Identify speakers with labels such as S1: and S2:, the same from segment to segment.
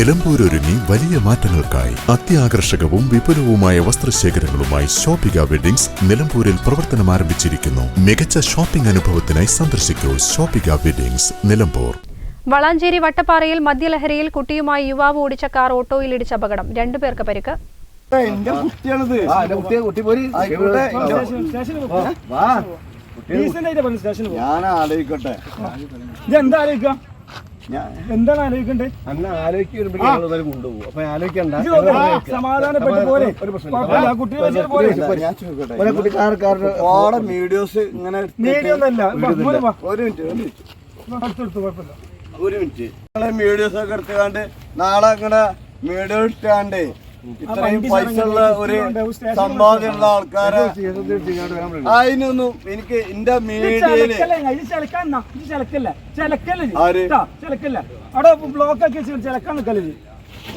S1: നിലമ്പൂരൊരുങ്ങി വലിയ മാറ്റങ്ങൾക്കായി അത്യാകർഷകവും വിപുലവുമായ വസ്ത്രശേഖരങ്ങളുമായി ഷോപ്പിക വെഡിങ്സ് നിലമ്പൂരിൽ പ്രവർത്തനം ആരംഭിച്ചിരിക്കുന്നു. മികച്ച ഷോപ്പിംഗ് അനുഭവത്തിനായി സന്ദർശിക്കൂ ഷോപ്പിക വെഡിങ്സ് നിലമ്പൂർ.
S2: വളാഞ്ചേരി വട്ടപ്പാറയിൽ മദ്യലഹരിയിൽ കുട്ടിയുമായി യുവാവ് ഓടിച്ച കാർ ഓട്ടോയിൽ ഇടിച്ച അപകടം. രണ്ടുപേർക്ക് പരിക്ക്.
S3: എന്റെ കുട്ടിയാണിത്.
S4: കുട്ടി പോരി.
S3: ഞാൻ ആലോചിക്കട്ടെ
S5: എന്താ ആലോചിക്കാം
S3: ഞാൻ
S5: എന്താണ് ആലോചിക്കണ്ടേ?
S4: അന്ന് ആലോചിക്ക് ഞങ്ങൾ കൊണ്ടുപോകും. അപ്പൊ ആലോചിക്കണ്ട.
S5: സമാധാനപ്പെട്ട്
S4: ഒരു പ്രശ്നം
S3: വീഡിയോസ് ഇങ്ങനെ ഒരു മിനിറ്റ് ഒരു മിനിറ്റ്. ഒരു മിനിറ്റ്. നിങ്ങളെ വീഡിയോസ് ഒക്കെ എടുത്തുകാണ്ട് നാളെ ഇങ്ങനെ വീഡിയോ ഇട്ടാണ്ട് ഇത്രയും പൈസ ഉള്ള ഒരു സമ്പാദ്യമുള്ള ആൾക്കാരെ അതിനൊന്നും എനിക്ക് എന്റെ
S5: മീഡിയയിൽ അവിടെ ബ്ലോക്ക് ആക്കി ചിലക്കാൻ നിക്കല്ലേ?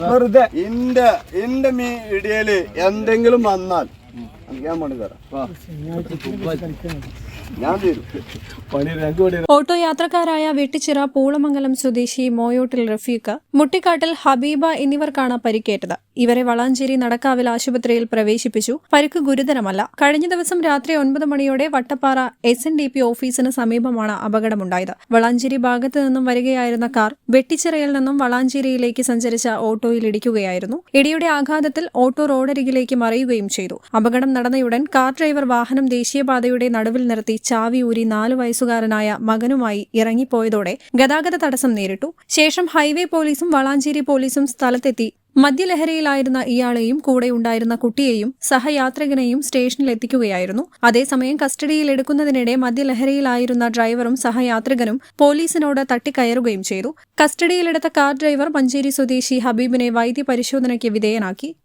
S5: വെറുതെ.
S3: എന്റെ എന്റെ മീഡിയയിൽ എന്തെങ്കിലും വന്നാൽ
S2: ഓട്ടോ യാത്രക്കാരായ വെട്ടിച്ചിറ പൂളമംഗലം സ്വദേശി മോയോട്ടിൽ റഫീഖ് മുട്ടിക്കാട്ടിൽ ഹബീബ എന്നിവർക്കാണ് പരിക്കേറ്റത്. ഇവരെ വളാഞ്ചേരി നടക്കാവിൽ ആശുപത്രിയിൽ പ്രവേശിപ്പിച്ചു. പരിക്ക് ഗുരുതരമല്ല. കഴിഞ്ഞ ദിവസം രാത്രി ഒൻപത് മണിയോടെ Vattappara S N D P ഓഫീസിന് സമീപമാണ് അപകടമുണ്ടായത്. വളാഞ്ചേരി ഭാഗത്തു നിന്നും വരികയായിരുന്ന കാർ വെട്ടിച്ചിറയിൽ നിന്നും വളാഞ്ചേരിയിലേക്ക് സഞ്ചരിച്ച ഓട്ടോയിൽ ഇടിക്കുകയായിരുന്നു. ഇടിയുടെ ആഘാതത്തിൽ ഓട്ടോ റോഡരികിലേക്ക് മറിയുകയും ചെയ്തു. അപകടം നടന്നയുടൻ കാർ ഡ്രൈവർ വാഹനം ദേശീയപാതയുടെ നടുവിൽ നിർത്തി ചാവി ഊരി നാലു വയസ്സുകാരനായ മകനുമായി ഇറങ്ങിപ്പോയതോടെ ഗതാഗത തടസ്സം നേരിട്ടു. ശേഷം ഹൈവേ പോലീസും വളാഞ്ചേരി പോലീസും സ്ഥലത്തെത്തി മദ്യലഹരിയിലായിരുന്ന ഇയാളെയും കൂടെ ഉണ്ടായിരുന്ന കുട്ടിയെയും സഹയാത്രികനെയും സ്റ്റേഷനിൽ എത്തിക്കുകയായിരുന്നു. അതേസമയം കസ്റ്റഡിയിൽ എടുക്കുന്നതിനിടെ മദ്യലഹരിയിലായിരുന്ന ഡ്രൈവറും സഹയാത്രികനും പോലീസിനോട് തട്ടിക്കയറുകയും ചെയ്തു. കസ്റ്റഡിയിലെടുത്ത കാർ ഡ്രൈവർ മഞ്ചേരി സ്വദേശി ഹബീബിനെ വൈദ്യപരിശോധനയ്ക്ക് വിധേയനാക്കി.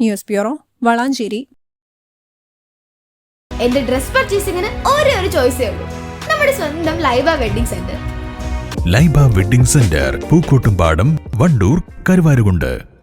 S2: News bureau Valanchery.
S6: എന്റെ ഡ്രസ് പർച്ചേസിംഗിന് ഒരേ ഒരു ചോയ്സേ ഉള്ളൂ. നമ്മുടെ സ്വന്തം Laiba wedding centre.
S1: Laiba wedding centre Pookkottumpadam Wandoor Karuvarakundu.